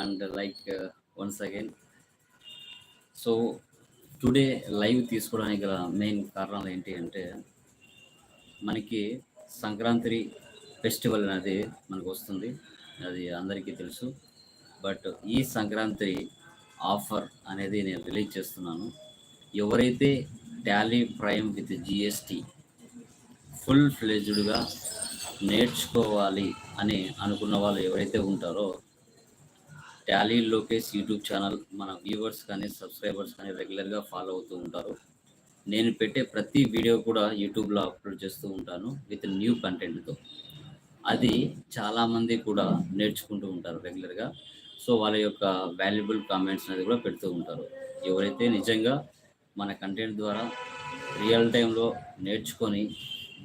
And like once again so today live తీసుకోవడానికి గల main కారణాలు ఏంటి అంటే మనకి సంక్రాంతి ఫెస్టివల్ అనేది మనకు వస్తుంది. అది అందరికీ తెలుసు. బట్ ఈ సంక్రాంతి ఆఫర్ అనేది నేను రిలీజ్ చేస్తున్నాను. ఎవరైతే Tally prime with GST full ఫ్లెజ్డ్గా నేర్చుకోవాలి అని అనుకున్న వాళ్ళు ఎవరైతే ఉంటారో టాలీ లోకేష్ యూట్యూబ్ ఛానల్ మన వ్యూవర్స్ కానీ సబ్స్క్రైబర్స్ కానీ రెగ్యులర్గా ఫాలో అవుతూ ఉంటారు. నేను పెట్టే ప్రతి వీడియో కూడా యూట్యూబ్లో అప్లోడ్ చేస్తూ ఉంటాను విత్ న్యూ కంటెంట్తో. అది చాలామంది కూడా నేర్చుకుంటూ ఉంటారు రెగ్యులర్గా. సో వాళ్ళ యొక్క వాల్యుబుల్ కామెంట్స్ అనేది కూడా పెడుతూ ఉంటారు. ఎవరైతే నిజంగా మన కంటెంట్ ద్వారా రియల్ టైంలో నేర్చుకొని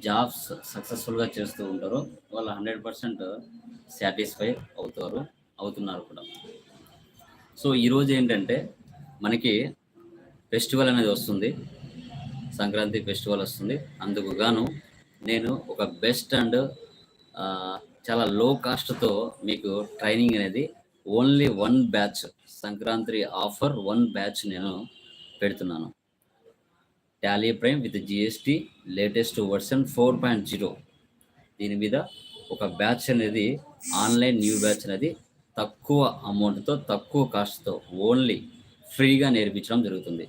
జాబ్స్ సక్సెస్ఫుల్గా చేస్తూ ఉంటారో వాళ్ళు హండ్రెడ్ పర్సెంట్ సాటిస్ఫై అవుతారు. అవుతున్నారు కూడా. సో ఈరోజు ఏంటంటే మనకి ఫెస్టివల్ అనేది వస్తుంది. సంక్రాంతి ఫెస్టివల్ వస్తుంది. అందుకు గాను నేను ఒక బెస్ట్ అండ్ చాలా లో కాస్ట్తో మీకు ట్రైనింగ్ అనేది only one batch Sankranti offer one batch నేను పెడుతున్నాను. Tally prime with GST latest version four point zero దీని మీద ఒక బ్యాచ్ అనేది ఆన్లైన్ న్యూ బ్యాచ్ అనేది తక్కువ అమౌంట్తో తక్కువ కాస్ట్తో ఓన్లీ ఫ్రీగా నేర్పించడం జరుగుతుంది.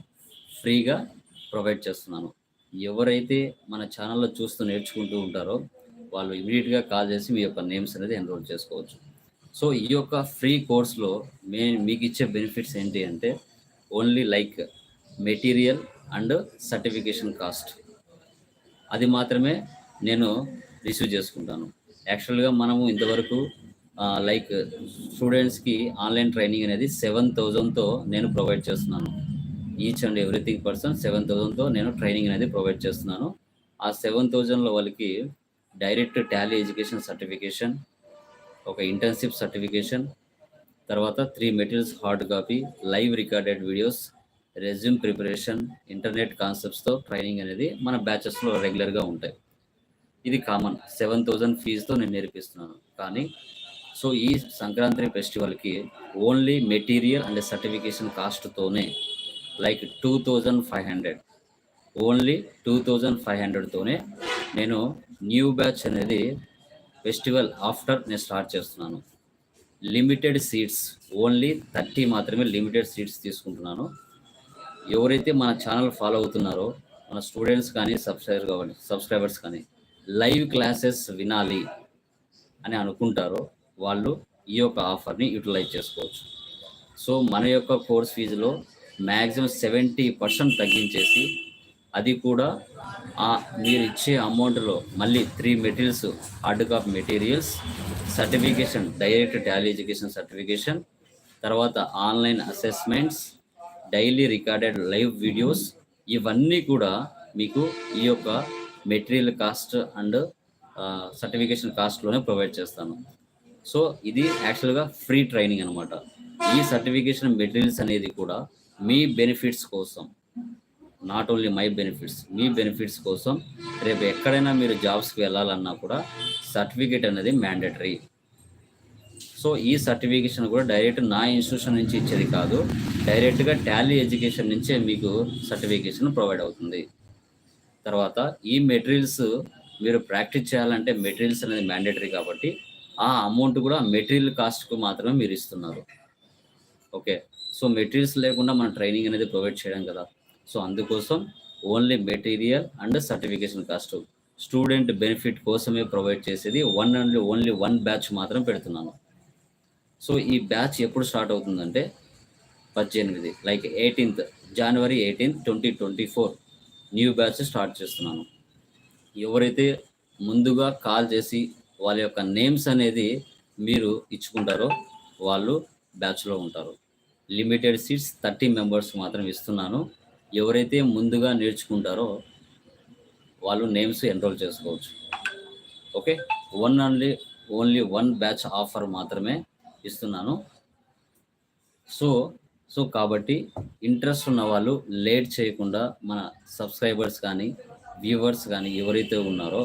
ఫ్రీగా ప్రొవైడ్ చేస్తున్నాను. ఎవరైతే మన ఛానల్లో చూస్తూ నేర్చుకుంటూ ఉంటారో వాళ్ళు ఇమీడియట్గా కాల్ చేసి మీ యొక్క నేమ్స్ అనేది ఎన్రోల్ చేసుకోవచ్చు. సో ఈ యొక్క ఫ్రీ కోర్స్లో మే మీకు ఇచ్చే బెనిఫిట్స్ ఏంటి అంటే only like material and certification cost. అది మాత్రమే నేను రిసీవ్ చేసుకుంటాను. యాక్చువల్గా మనము ఇంతవరకు లైక్ స్టూడెంట్స్కి ఆన్లైన్ ట్రైనింగ్ అనేది సెవెన్ థౌజండ్తో నేను ప్రొవైడ్ చేస్తున్నాను. Each and everything person seven థౌజండ్తో నేను ట్రైనింగ్ అనేది ప్రొవైడ్ చేస్తున్నాను. ఆ సెవెన్ థౌజండ్లో వాళ్ళకి డైరెక్ట్ టాలీ ఎడ్యుకేషన్ సర్టిఫికేషన్ ఒక ఇంటర్న్షిప్ సర్టిఫికేషన్ తర్వాత three materials hard copy live recorded videos resume preparation internet కాన్సెప్ట్స్తో training అనేది మన బ్యాచెస్లో రెగ్యులర్గా ఉంటాయి. ఇది కామన్ సెవెన్ థౌజండ్ ఫీజుతో నేను నేర్పిస్తున్నాను. కానీ సో ఈ సంక్రాంతి ఫెస్టివల్కి only material and certification కాస్ట్తోనే like two thousand five hundred only two thousand five హండ్రెడ్తోనే నేను న్యూ బ్యాచ్ అనేది ఫెస్టివల్ ఆఫ్టర్ నేను స్టార్ట్ చేస్తున్నాను. లిమిటెడ్ సీట్స్ ఓన్లీ థర్టీ మాత్రమే లిమిటెడ్ సీట్స్ తీసుకుంటున్నాను. ఎవరైతే మన ఛానల్ ఫాలో అవుతున్నారో మన స్టూడెంట్స్ కానీ సబ్స్క్రైబర్ కావాలి సబ్స్క్రైబర్స్ కానీ లైవ్ క్లాసెస్ వినాలి అని అనుకుంటారో వాళ్ళు ఈ యొక్క ఆఫర్ని యూటిలైజ్ చేసుకోవచ్చు. సో మన యొక్క కోర్స్ ఫీజులో మ్యాక్సిమం సెవెంటీ పర్సెంట్ తగ్గించేసి అది కూడా మీరు ఇచ్చే అమౌంట్లో మళ్ళీ three materials hard copy materials certification direct Tally education certification తర్వాత online assessments daily recorded live videos ఇవన్నీ కూడా మీకు ఈ యొక్క మెటీరియల్ కాస్ట్ అండ్ సర్టిఫికేషన్ కాస్ట్లోనే ప్రొవైడ్ చేస్తాను. సో ఇది యాక్చువల్గా ఫ్రీ ట్రైనింగ్ అనమాట ఈ సర్టిఫికేషన్ మెటీరియల్స్ అనేది కూడా మీ బెనిఫిట్స్ కోసం నాట్ ఓన్లీ మై బెనిఫిట్స్ మీ బెనిఫిట్స్ కోసం రేపు ఎక్కడైనా మీరు జాబ్స్కి వెళ్ళాలన్నా కూడా సర్టిఫికేట్ అనేది మ్యాండేటరీ. సో ఈ సర్టిఫికేషన్ కూడా డైరెక్ట్ నా ఇన్స్టిట్యూషన్ నుంచి ఇచ్చేది కాదు డైరెక్ట్గా టాలీ ఎడ్యుకేషన్ నుంచే మీకు సర్టిఫికేషన్ ప్రొవైడ్ అవుతుంది. తర్వాత ఈ మెటీరియల్స్ మీరు ప్రాక్టీస్ చేయాలంటే మెటీరియల్స్ అనేది మ్యాండేటరీ కాబట్టి ఆ అమౌంట్ కూడా మెటీరియల్ కాస్ట్కు మాత్రమే మీరు ఇస్తున్నారు. ఓకే సో మెటీరియల్స్ లేకుండా మన ట్రైనింగ్ అనేది ప్రొవైడ్ చేయడం కదా. సో అందుకోసం only material and certification cost student benefit కోసమే ప్రొవైడ్ చేసేది one and only one batch మాత్రం పెడుతున్నాను. సో ఈ బ్యాచ్ ఎప్పుడు స్టార్ట్ అవుతుందంటే పద్దెనిమిది like eighteenth January eighteenth twenty twenty four new batch start చేస్తున్నాను. ఎవరైతే ముందుగా కాల్ చేసి వాళ్ళ యొక్క నేమ్స్ అనేది మీరు ఇచ్చుకుంటారో వాళ్ళు బ్యాచ్లో ఉంటారు. లిమిటెడ్ సీట్స్ థర్టీ మెంబర్స్ మాత్రం ఇస్తున్నాను. ఎవరైతే ముందుగా నేర్చుకుంటారో వాళ్ళు నేమ్స్ ఎన్రోల్ చేసుకోవచ్చు. Okay? One only only one batch offer మాత్రమే ఇస్తున్నాను. సో సో కాబట్టి ఇంట్రెస్ట్ ఉన్న వాళ్ళు లేట్ చేయకుండా మన సబ్స్క్రైబర్స్ కానీ వ్యూవర్స్ కానీ ఎవరైతే ఉన్నారో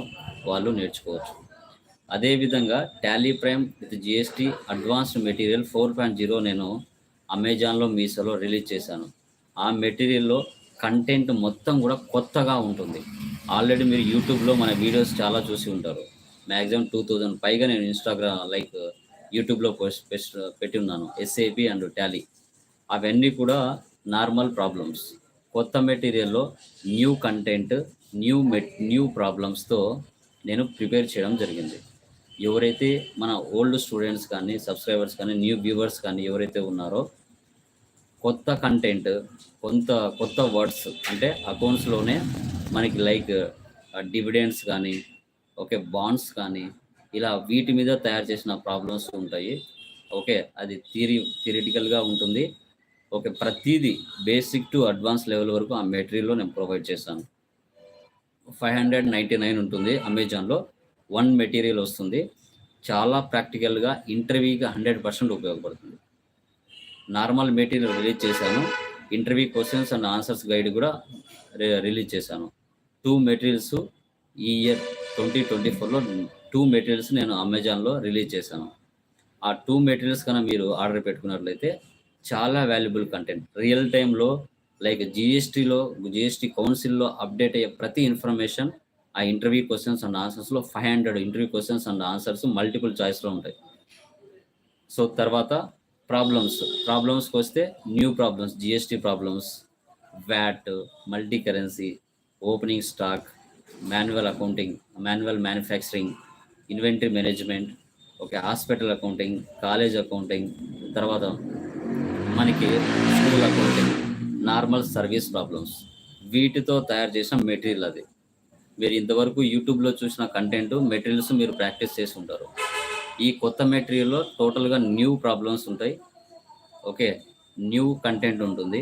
వాళ్ళు నేర్చుకోవచ్చు. అదేవిధంగా Tally prime with GST advanced material four point zero నేను అమెజాన్లో మీషోలో రిలీజ్ చేశాను. ఆ మెటీరియల్లో కంటెంట్ మొత్తం కూడా కొత్తగా ఉంటుంది. ఆల్రెడీ మీరు యూట్యూబ్లో మన వీడియోస్ చాలా చూసి ఉంటారు. మ్యాక్సిమం టూ థౌజండ్ పైగా నేను ఇన్స్టాగ్రామ్ లైక్ యూట్యూబ్లో పోస్ట్ పెస్ట్ పెట్టి ఉన్నాను. SAP and Tally. అవన్నీ కూడా నార్మల్ ప్రాబ్లమ్స్. కొత్త మెటీరియల్లో న్యూ కంటెంట్ న్యూ మెట్ న్యూ ప్రాబ్లమ్స్తో నేను ప్రిపేర్ చేయడం జరిగింది. ఎవరైతే మన ఓల్డ్ స్టూడెంట్స్ కానీ సబ్స్క్రైబర్స్ కానీ న్యూ వ్యూవర్స్ కానీ ఎవరైతే ఉన్నారో కొత్త కంటెంట్ కొంత కొత్త వర్డ్స్ అంటే అకౌంట్స్లోనే మనకి లైక్ డివిడెండ్స్ కానీ ఓకే బాండ్స్ కానీ ఇలా వీటి మీద తయారు చేసిన ప్రాబ్లమ్స్ ఉంటాయి. ఓకే అది థియరీ థియరిటికల్గా ఉంటుంది. ఓకే ప్రతిదీ బేసిక్ టు అడ్వాన్స్ లెవెల్ వరకు ఆ మెటీరియల్లో నేను ప్రొవైడ్ చేశాను. ఫైవ్ హండ్రెడ్ నైంటీ నైన్ ఉంటుంది అమెజాన్లో వన్ మెటీరియల్ వస్తుంది. చాలా ప్రాక్టికల్గా ఇంటర్వ్యూకి హండ్రెడ్ పర్సెంట్ ఉపయోగపడుతుంది. నార్మల్ మెటీరియల్ రిలీజ్ చేశాను. Interview questions and answers guide కూడా రిలీజ్ చేశాను. టూ మెటీరియల్స్ ఈ ఇయర్ ట్వంటీ ట్వంటీ ఫోర్లో టూ మెటీరియల్స్ నేను అమెజాన్లో రిలీజ్ చేశాను. ఆ టూ మెటీరియల్స్ కన్నా మీరు ఆర్డర్ పెట్టుకున్నట్లయితే చాలా వాల్యుబుల్ కంటెంట్. రియల్ టైంలో లైక్ జిఎస్టీలో జిఎస్టీ కౌన్సిల్లో అప్డేట్ అయ్యే ప్రతి ఇన్ఫర్మేషన్ ఆ interview questions and ఆన్సర్స్లో five hundred interview questions and answers multiple చాయిస్లో ఉంటాయి. సో తర్వాత ప్రాబ్లమ్స్ ప్రాబ్లమ్స్కి వస్తే new problems GST problems VAT multi currency opening stock manual accounting manual manufacturing inventory management okay hospital accounting college accounting తర్వాత మనకి school accounting normal service problems వీటితో తయారు చేసిన material అది. మీరు ఇంతవరకు యూట్యూబ్లో చూసిన కంటెంట్ మెటీరియల్స్ మీరు ప్రాక్టీస్ చేసి ఉంటారు. ఈ కొత్త మెటీరియల్లో టోటల్గా న్యూ ప్రాబ్లమ్స్ ఉంటాయి. ఓకే న్యూ కంటెంట్ ఉంటుంది.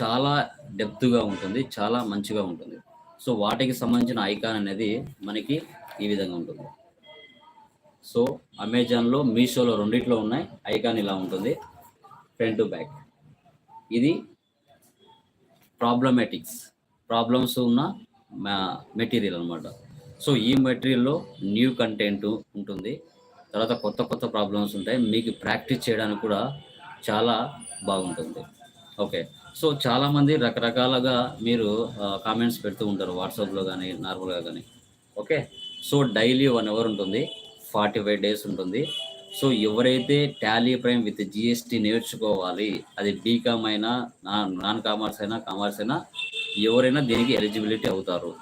చాలా డెప్త్గా ఉంటుంది చాలా మంచిగా ఉంటుంది. సో వాటికి సంబంధించిన ఐకాన్ అనేది మనకి ఈ విధంగా ఉంటుంది. సో అమెజాన్లో మీషోలో రెండిట్లో ఉన్నాయి. ఐకాన్ ఇలా ఉంటుంది. ఫ్రంట్ టు బ్యాక్ ఇది ప్రాబ్లమెటిక్స్. ప్రాబ్లమ్స్ ఉన్న మెటీరియల్ అన్నమాట. సో ఈ మెటీరియల్లో న్యూ కంటెంట్ ఉంటుంది. తర్వాత కొత్త కొత్త ప్రాబ్లమ్స్ ఉంటాయి. మీకు ప్రాక్టీస్ చేయడానికి కూడా చాలా బాగుంటుంది. ఓకే. సో చాలామంది రకరకాలుగా మీరు కామెంట్స్ పెడుతూ ఉంటారు. వాట్సాప్లో కానీ నార్మల్గా కానీ okay. So daily one hour ఉంటుంది. ఫార్టీ ఫైవ్ డేస్ ఉంటుంది. సో ఎవరైతే టాలీ ప్రైమ్ విత్ జిఎస్టీ నేర్చుకోవాలి అది బీకామ్ అయినా నాన్ కామర్స్ అయినా కామర్స్ అయినా ఎవరైనా దీనికి ఎలిజిబిలిటీ అవుతారు.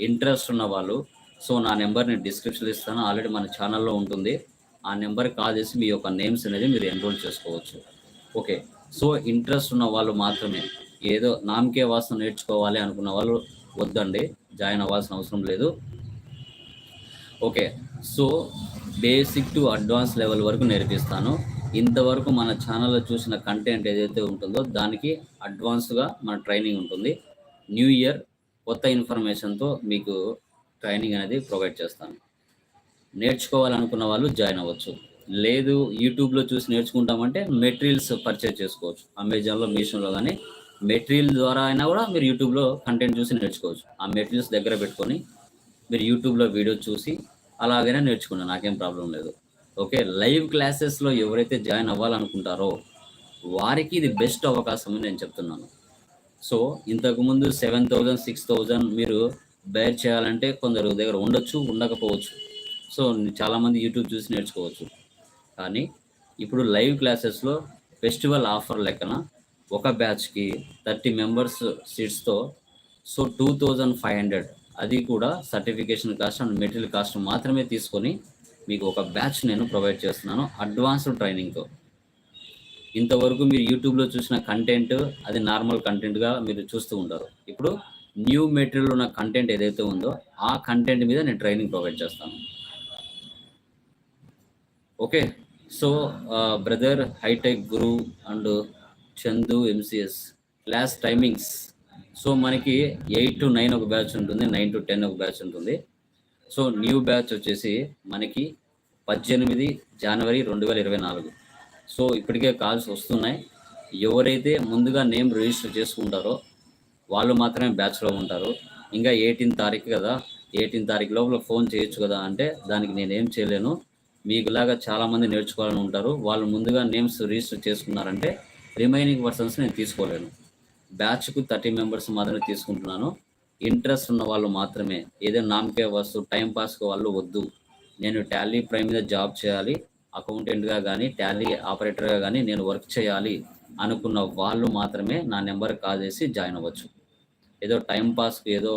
ఇంట్రెస్ట్ ఉన్న వాళ్ళు. సో నా నెంబర్ని డిస్క్రిప్షన్లో ఇస్తాను. ఆల్రెడీ మన ఛానల్లో ఉంటుంది. ఆ నెంబర్ కాల్ చేసి మీ యొక్క నేమ్స్ అనేది మీరు ఎన్రోల్ చేసుకోవచ్చు. ఓకే. సో ఇంట్రెస్ట్ ఉన్న వాళ్ళు మాత్రమే. ఏదో నామకే వాసన నేర్చుకోవాలి అనుకున్న వాళ్ళు వద్దండి. జాయిన్ అవ్వాల్సిన అవసరం లేదు. Okay. So basic to advance level వరకు నేర్పిస్తాను. ఇంతవరకు మన ఛానల్లో చూసిన కంటెంట్ ఏదైతే ఉంటుందో దానికి అడ్వాన్స్గా మన ట్రైనింగ్ ఉంటుంది. న్యూ ఇయర్ కొత్త ఇన్ఫర్మేషన్తో మీకు ట్రైనింగ్ అనేది ప్రొవైడ్ చేస్తాను. నేర్చుకోవాలనుకున్న వాళ్ళు జాయిన్ అవ్వచ్చు. లేదు యూట్యూబ్లో చూసి నేర్చుకుంటామంటే మెటీరియల్స్ పర్చేజ్ చేసుకోవచ్చు. అమెజాన్లో మీషోలో కానీ మెటీరియల్ ద్వారా అయినా కూడా మీరు యూట్యూబ్లో కంటెంట్ చూసి నేర్చుకోవచ్చు. ఆ మెటీరియల్స్ దగ్గర పెట్టుకొని మీరు యూట్యూబ్లో వీడియో చూసి అలాగైనా నేర్చుకున్నా నాకేం ప్రాబ్లం లేదు. ఓకే లైవ్ క్లాసెస్లో ఎవరైతే జాయిన్ అవ్వాలనుకుంటారో వారికి ఇది బెస్ట్ అవకాశం అని నేను చెప్తున్నాను. సో ఇంతకుముందు సెవెన్ థౌజండ్ సిక్స్ థౌజండ్ మీరు బేర్ చేయాలంటే కొందరు దగ్గర ఉండొచ్చు ఉండకపోవచ్చు. సో చాలామంది యూట్యూబ్ చూసి నేర్చుకోవచ్చు. కానీ ఇప్పుడు లైవ్ క్లాసెస్లో ఫెస్టివల్ ఆఫర్ లెక్కన ఒక బ్యాచ్కి thirty members సీట్స్తో so two thousand five hundred అది కూడా certification cost and material cost మాత్రమే తీసుకొని మీకు ఒక బ్యాచ్ నేను ప్రొవైడ్ చేస్తున్నాను. అడ్వాన్స్డ్ ట్రైనింగ్తో. ఇంతవరకు మీరు యూట్యూబ్లో చూసిన కంటెంట్ అది నార్మల్ కంటెంట్గా మీరు చూస్తూ ఉంటారు ఇప్పుడు న్యూ మెటీరియల్ ఉన్న కంటెంట్ ఏదైతే ఉందో ఆ కంటెంట్ మీద నేను ట్రైనింగ్ ప్రొవైడ్ చేస్తాను. Okay? So brother hitech Guru and Chandu MCS class timings. So మనకి ఎయిట్ టు నైన్ ఒక బ్యాచ్ ఉంటుంది నైన్ టు టెన్ ఒక బ్యాచ్ ఉంటుంది. సో న్యూ బ్యాచ్ వచ్చేసి మనకి పద్దెనిమిది జనవరి రెండు వేల ఇరవై నాలుగు. సో ఇప్పటికే కాల్స్ వస్తున్నాయి. ఎవరైతే ముందుగా నేమ్ రిజిస్టర్ చేసుకుంటారో వాళ్ళు మాత్రమే బ్యాచ్లో ఉంటారు. ఇంకా ఎయిటీన్ తారీఖు కదా. ఎయిటీన్ తారీఖు లోపల ఫోన్ చేయొచ్చు కదా అంటే దానికి నేనేం చేయలేను. మీకులాగా చాలామంది నేర్చుకోవాలని ఉంటారు. వాళ్ళు ముందుగా నేమ్స్ రిజిస్టర్ చేసుకున్నారంటే రిమైనింగ్ పర్సన్స్ నేను తీసుకోలేను. బ్యాచ్కు థర్టీ మెంబర్స్ మాత్రమే తీసుకుంటున్నాను. ఇంట్రెస్ట్ ఉన్న వాళ్ళు మాత్రమే. ఏదో నామకే వస్తు టైం పాస్కి వాళ్ళు వద్దు. నేను టాలీ ప్రైమ్ మీద జాబ్ చేయాలి. అకౌంటెంట్గా కానీ టాలీ ఆపరేటర్గా కానీ నేను వర్క్ చేయాలి అనుకున్న వాళ్ళు మాత్రమే నా నెంబర్ కాల్ చేసి జాయిన్ అవ్వచ్చు. ఏదో టైం పాస్కి ఏదో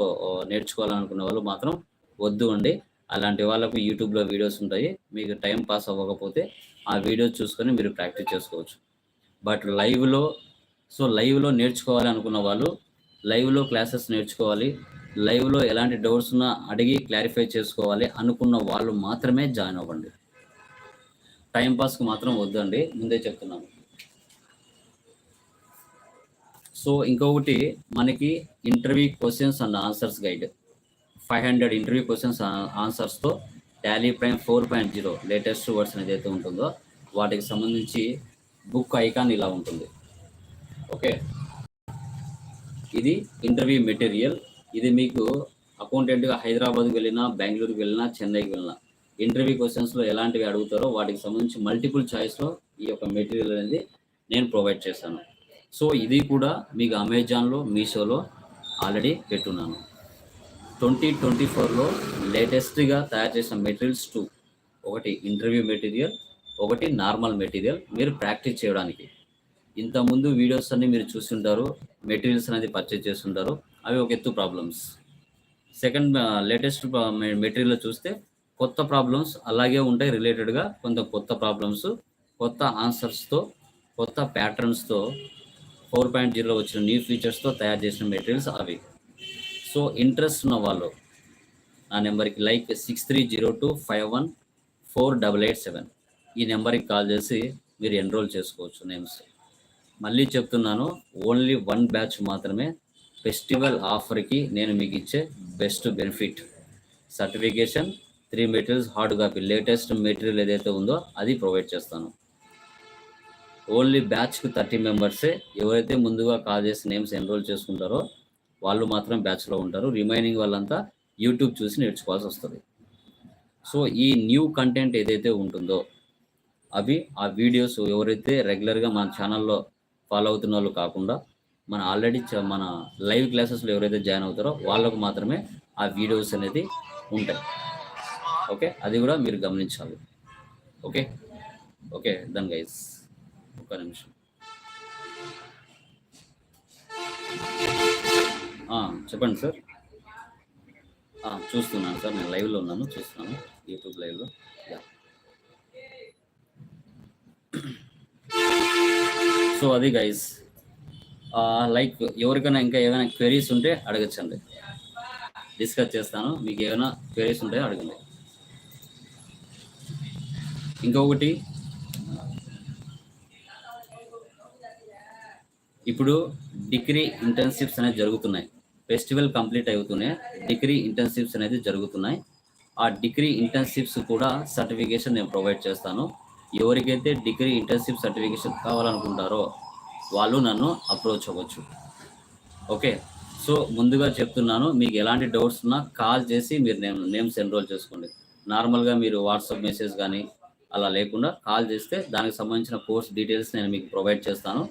నేర్చుకోవాలనుకున్న వాళ్ళు మాత్రం వద్దు అండి. అలాంటి వాళ్ళకు యూట్యూబ్లో వీడియోస్ ఉంటాయి. మీకు టైం పాస్ అవ్వకపోతే ఆ వీడియోస్ చూసుకొని మీరు ప్రాక్టీస్ చేసుకోవచ్చు. బట్ లైవ్లో సో లైవ్లో నేర్చుకోవాలి అనుకున్న వాళ్ళు లైవ్లో క్లాసెస్ నేర్చుకోవాలి. లైవ్లో ఎలాంటి డౌట్స్ ఉన్నా అడిగి క్లారిఫై చేసుకోవాలి అనుకున్న వాళ్ళు మాత్రమే జాయిన్ అవ్వండి. టైంపాస్కి మాత్రం వద్దండి. ముందే చెప్తున్నాను. సో ఇంకొకటి మనకి interview questions and answers guide five hundred interview questions ఆన్సర్స్తో Tally prime four point zero latest version ఏదైతే ఉంటుందో వాటికి సంబంధించి బుక్ ఐకాన్ ఇలా ఉంటుంది. ఓకే ఇది ఇంటర్వ్యూ మెటీరియల్ ఇది మీకు అకౌంటెంట్గా హైదరాబాద్కి వెళ్ళినా బెంగళూరుకి వెళ్ళినా చెన్నైకి వెళ్ళినా ఇంటర్వ్యూ క్వశ్చన్స్లో ఎలాంటివి అడుగుతారో వాటికి సంబంధించి మల్టిపుల్ చాయిస్లో ఈ యొక్క మెటీరియల్ అనేది నేను ప్రొవైడ్ చేశాను. సో ఇది కూడా మీకు అమెజాన్లో మీషోలో ఆల్రెడీ పెట్టున్నాను. ట్వంటీ ట్వంటీ ఫోర్లో లేటెస్ట్గా తయారు చేసిన మెటీరియల్స్ టూ ఒకటి ఇంటర్వ్యూ మెటీరియల్ ఒకటి నార్మల్ మెటీరియల్ మీరు ప్రాక్టీస్ చేయడానికి. ఇంతకుముందు వీడియోస్ అన్ని మీరు చూస్తుంటారు మెటీరియల్స్ అనేది పర్చేజ్ చేస్తుంటారు అవి ఒక ఎత్తు ప్రాబ్లమ్స్ సెకండ్ లేటెస్ట్ మెటీరియల్ చూస్తే కొత్త ప్రాబ్లమ్స్ అలాగే ఉంటాయి రిలేటెడ్గా కొంత కొత్త ప్రాబ్లమ్స్ కొత్త ఆన్సర్స్తో కొత్త ప్యాటర్న్స్తో ఫోర్ పాయింట్ జీరో వచ్చిన న్యూ ఫీచర్స్తో తయారు చేసిన మెటీరియల్స్ అవి. సో ఇంట్రెస్ట్ ఉన్న వాళ్ళు ఆ నెంబర్కి like six three zero two five one four double eight seven ఈ నెంబర్కి కాల్ చేసి మీరు ఎన్రోల్ చేసుకోవచ్చు నేమ్స్ మళ్ళీ చెప్తున్నాను ఓన్లీ వన్ బ్యాచ్ మాత్రమే ఫెస్టివల్ ఆఫర్కి నేను మీకు ఇచ్చే best benefit certification three materials hard copy latest material ఏదైతే ఉందో అది ప్రొవైడ్ చేస్తాను. ఓన్లీ బ్యాచ్కి థర్టీ మెంబర్సే ఎవరైతే ముందుగా కాల్ చేసి నేమ్స్ ఎన్రోల్ చేసుకుంటారో వాళ్ళు మాత్రం బ్యాచ్లో ఉంటారు. రిమైనింగ్ వాళ్ళంతా యూట్యూబ్ చూసి నేర్చుకోవాల్సి వస్తుంది. సో ఈ న్యూ కంటెంట్ ఏదైతే ఉంటుందో అవి ఆ వీడియోస్ ఎవరైతే రెగ్యులర్గా మన ఛానల్లో ఫాలో అవుతున్న వాళ్ళు కాకుండా మన ఆల్రెడీ మన లైవ్ క్లాసెస్లో ఎవరైతే జాయిన్ అవుతారో వాళ్ళకు మాత్రమే ఆ వీడియోస్ అనేది ఉంటాయి. ఓకే? అది కూడా మీరు గమనించాలి. ఓకే? ఓకే దన్ గైస్ ఒక నిమిషం. చెప్పండి సార్ చూస్తున్నాను సార్ నేను లైవ్లో ఉన్నాను చూస్తున్నాను. యూట్యూబ్ లైవ్లో యా సో అది గైస్ లైక్ ఎవరికైనా ఇంకా ఏమైనా క్వెరీస్ ఉంటే అడగచ్చండి. డిస్కస్ చేస్తాను. మీకు ఏమైనా క్వెరీస్ ఉంటే అడగండి. ఇంకొకటి ఇప్పుడు డిగ్రీ ఇంటర్న్షిప్స్ అనేది జరుగుతున్నాయి. ఫెస్టివల్ కంప్లీట్ అవుతున్నాయి డిగ్రీ ఇంటర్న్షిప్స్ అనేది జరుగుతున్నాయి. ఆ డిగ్రీ ఇంటర్న్షిప్స్ కూడా సర్టిఫికేషన్ నేను ప్రొవైడ్ చేస్తాను. ఎవరికైతే డిగ్రీ ఇంటర్న్షిప్ సర్టిఫికేషన్ కావాలనుకుంటారో వాళ్ళు నన్ను అప్రోచ్ అవ్వచ్చు. ఓకే? సో ముందుగా చెప్తున్నాను మీకు ఎలాంటి డౌట్స్ ఉన్నా కాల్ చేసి మీరు నేమ్ నేమ్స్ ఎన్రోల్ చేసుకోండి. నార్మల్గా మీరు వాట్సాప్ మెసేజ్ కానీ అలా లేకుండా కాల్ చేస్తే దానికి సంబంధించిన కోర్స్ డీటెయిల్స్ నేను మీకు ప్రొవైడ్ చేస్తాను.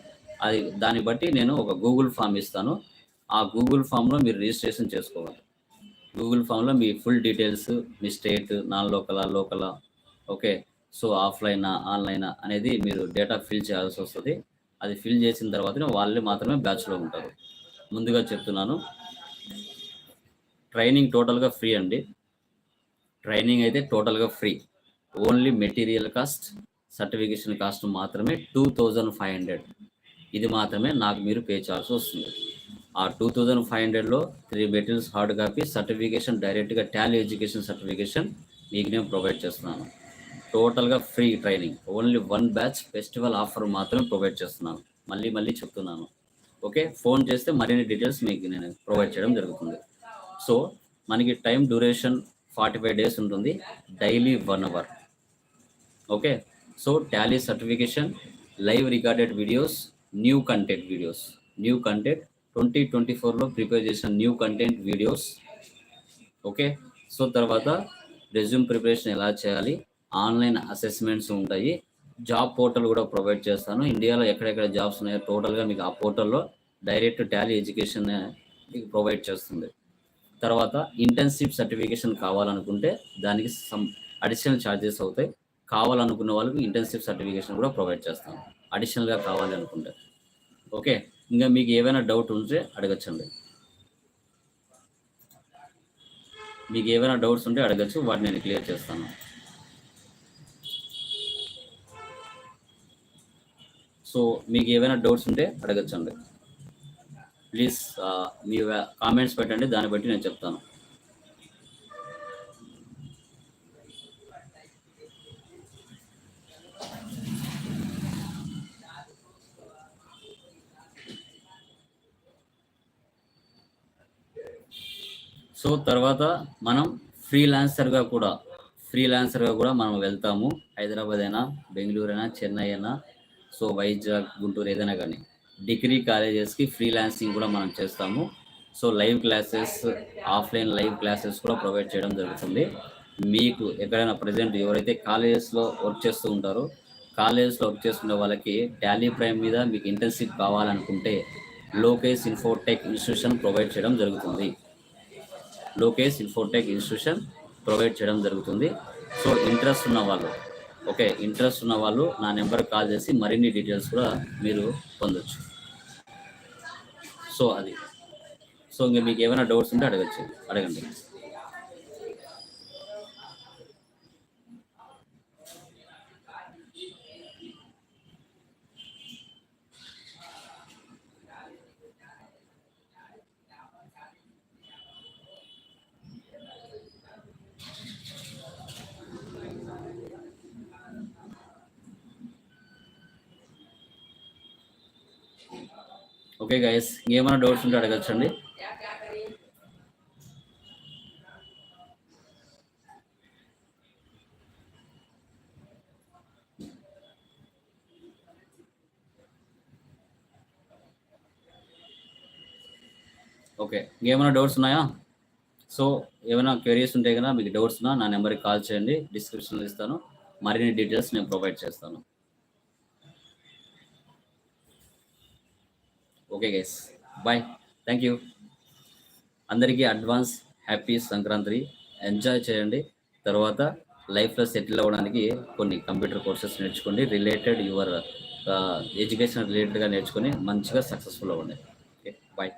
అది దాన్ని బట్టి నేను ఒక గూగుల్ ఫామ్ ఇస్తాను. ఆ గూగుల్ ఫామ్లో మీరు రిజిస్ట్రేషన్ చేసుకోవాలి. గూగుల్ ఫామ్లో మీ ఫుల్ డీటెయిల్స్ మీ స్టేట్ నాన్ లోకలా లోకలా ఓకే సో ఆఫ్లైనా ఆన్లైనా అనేది మీరు డేటా ఫిల్ చేయాల్సి వస్తుంది. అది ఫిల్ చేసిన తర్వాతనే వాళ్ళే మాత్రమే బ్యాచ్లో ఉంటారు. ముందుగా చెప్తున్నాను. ట్రైనింగ్ టోటల్గా ఫ్రీ అండి. ట్రైనింగ్ అయితే టోటల్గా free only material cost certification cost మాత్రమే టూ థౌజండ్ ఫైవ్ హండ్రెడ్. ఇది మాత్రమే నాకు మీరు పే చేయాల్సి వస్తుంది. ఆ టూ థౌజండ్ ఫైవ్ హండ్రెడ్లో three materials hard copy certification డైరెక్ట్గా టాలీ ఎడ్యుకేషన్ సర్టిఫికేషన్ మీకు నేను ప్రొవైడ్ చేస్తున్నాను. టోటల్గా free training only one batch festival offer మాత్రమే ప్రొవైడ్ చేస్తున్నాను. మళ్ళీ మళ్ళీ చెప్తున్నాను. ఓకే ఫోన్ చేస్తే మరిన్ని డీటెయిల్స్ మీకు నేను ప్రొవైడ్ చేయడం జరుగుతుంది. సో మనకి time duration forty five days ఉంటుంది. Daily one hour okay so Tally certification live recorded videos new content videos new content twenty twenty ఫోర్లో ప్రిపేర్ చేసిన new content videos okay so తర్వాత resume preparation ఎలా చేయాలి? Online assessments ఉంటాయి. Job portal కూడా provide చేస్తాను. ఇండియాలో ఎక్కడెక్కడ జాబ్స్ ఉన్నాయో టోటల్గా మీకు ఆ పోర్టల్లో డైరెక్ట్ టాలీ ఎడ్యుకేషన్ మీకు ప్రొవైడ్ చేస్తుంది. తర్వాత ఇంటర్న్షిప్ సర్టిఫికేషన్ కావాలనుకుంటే దానికి సమ్ అడిషనల్ ఛార్జెస్ అవుతాయి. కావాలనుకున్న వాళ్ళకి ఇంటర్న్షిప్ సర్టిఫికేషన్ కూడా ప్రొవైడ్ చేస్తాను అడిషనల్గా కావాలి అనుకుంటే. ఓకే ఇంకా మీకు ఏమైనా డౌట్ ఉంటే అడగచ్చండి. మీకు ఏమైనా డౌట్స్ ఉంటే అడగచ్చు వాటిని నేను క్లియర్ చేస్తాను. సో మీకు ఏమైనా డౌట్స్ ఉంటే అడగచ్చండి. ప్లీజ్ uh, మీ కామెంట్స్ పెట్టండి దాన్ని బట్టి నేను చెప్తాను. సో తర్వాత మనం ఫ్రీలాన్సర్గా కూడా ఫ్రీలాన్సర్గా కూడా మనం వెళ్తాము. హైదరాబాద్ అయినా బెంగళూరు అయినా చెన్నై అయినా సో వైజాగ్ గుంటూరు ఏదైనా కానీ డిగ్రీ కాలేజెస్కి ఫ్రీలాన్సింగ్ కూడా మనం చేస్తాము. So live classes offline live classes కూడా ప్రొవైడ్ చేయడం జరుగుతుంది. మీకు ఎక్కడైనా ప్రజెంట్ ఎవరైతే కాలేజెస్లో వర్క్ చేస్తూ ఉంటారో కాలేజెస్లో వర్క్ చేస్తున్న వాళ్ళకి టాలీ ప్రైమ్ మీద మీకు ఇంటర్న్షిప్ కావాలనుకుంటే లోకేష్ ఇన్ఫోటెక్ ఇన్స్టిట్యూషన్ ప్రొవైడ్ చేయడం జరుగుతుంది. లోకేష్ ఇన్ఫోటెక్ ఇన్స్టిట్యూషన్ ప్రొవైడ్ చేయడం జరుగుతుంది. సో ఇంట్రెస్ట్ ఉన్న వాళ్ళు ఓకే ఇంట్రెస్ట్ ఉన్న వాళ్ళు నా నెంబర్ కాల్ చేసి మరిన్ని డీటెయిల్స్ కూడా మీరు పొందొచ్చు. సో అది. సో ఇంకా మీకు ఏమైనా డౌట్స్ ఉంటే అడగచ్చు అడగండి. ఓకే గైస్ ఇంకేమైనా డౌట్స్ ఉంటే అడగచ్చండి. ఓకే ఇంకేమైనా డౌట్స్ ఉన్నాయా? సో ఏమైనా క్వరీస్ ఉంటే కదా మీకు డౌట్స్ ఉన్నా నా నెంబర్కి కాల్ చేయండి. డిస్క్రిప్షన్లో ఇస్తాను. మరిన్ని డీటెయిల్స్ నేను ప్రొవైడ్ చేస్తాను. Okay guys bye thank you అందరికీ అడ్వాన్స్ హ్యాపీ సంక్రాంతి. ఎంజాయ్ చేయండి. తర్వాత లైఫ్లో సెటిల్ అవ్వడానికి కొన్ని కంప్యూటర్ కోర్సెస్ నేర్చుకోండి. రిలేటెడ్ యువర్ ఎడ్యుకేషన్ రిలేటెడ్గా నేర్చుకొని మంచిగా సక్సెస్ఫుల్ అవ్వండి. Okay bye